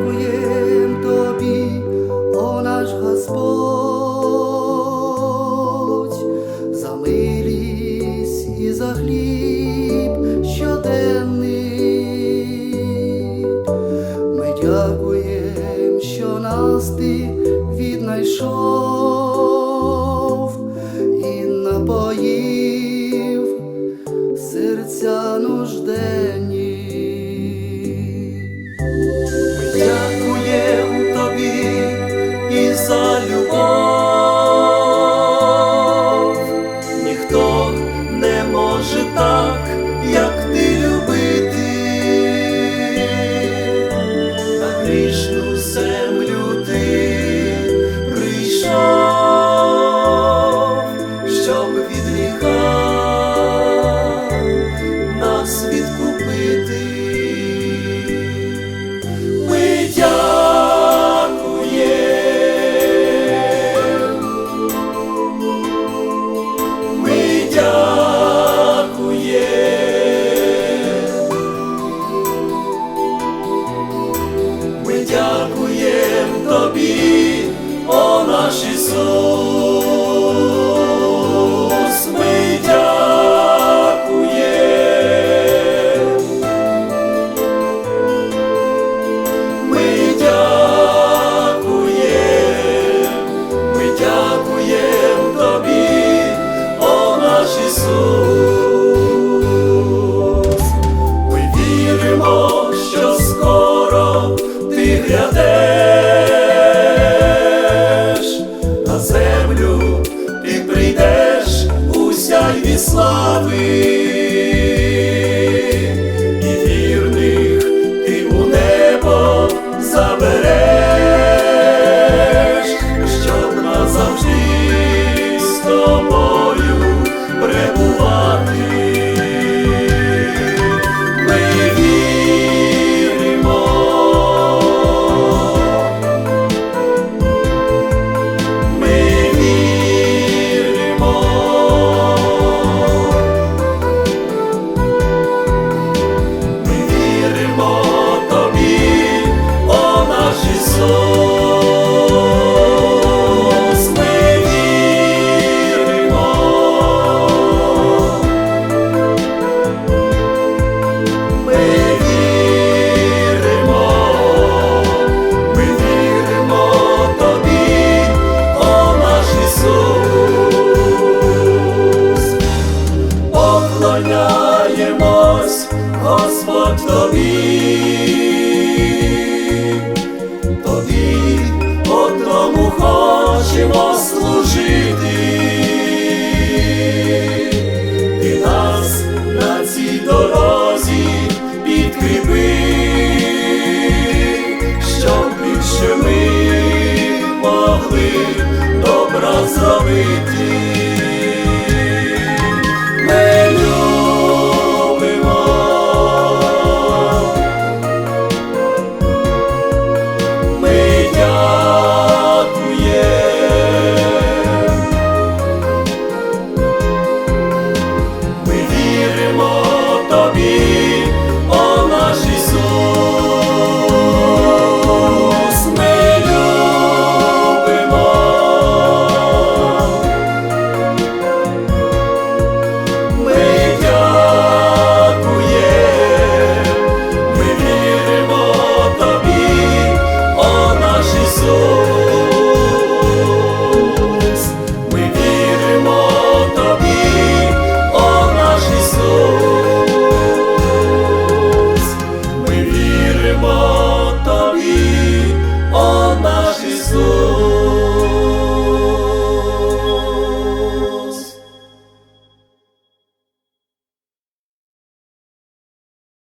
Дякуємо тобі, о наш Господь, за милість і за хліб щоденний. Ми дякуєм, що нас ти віднайшов. Krishna. Cristo. Por zrobiti.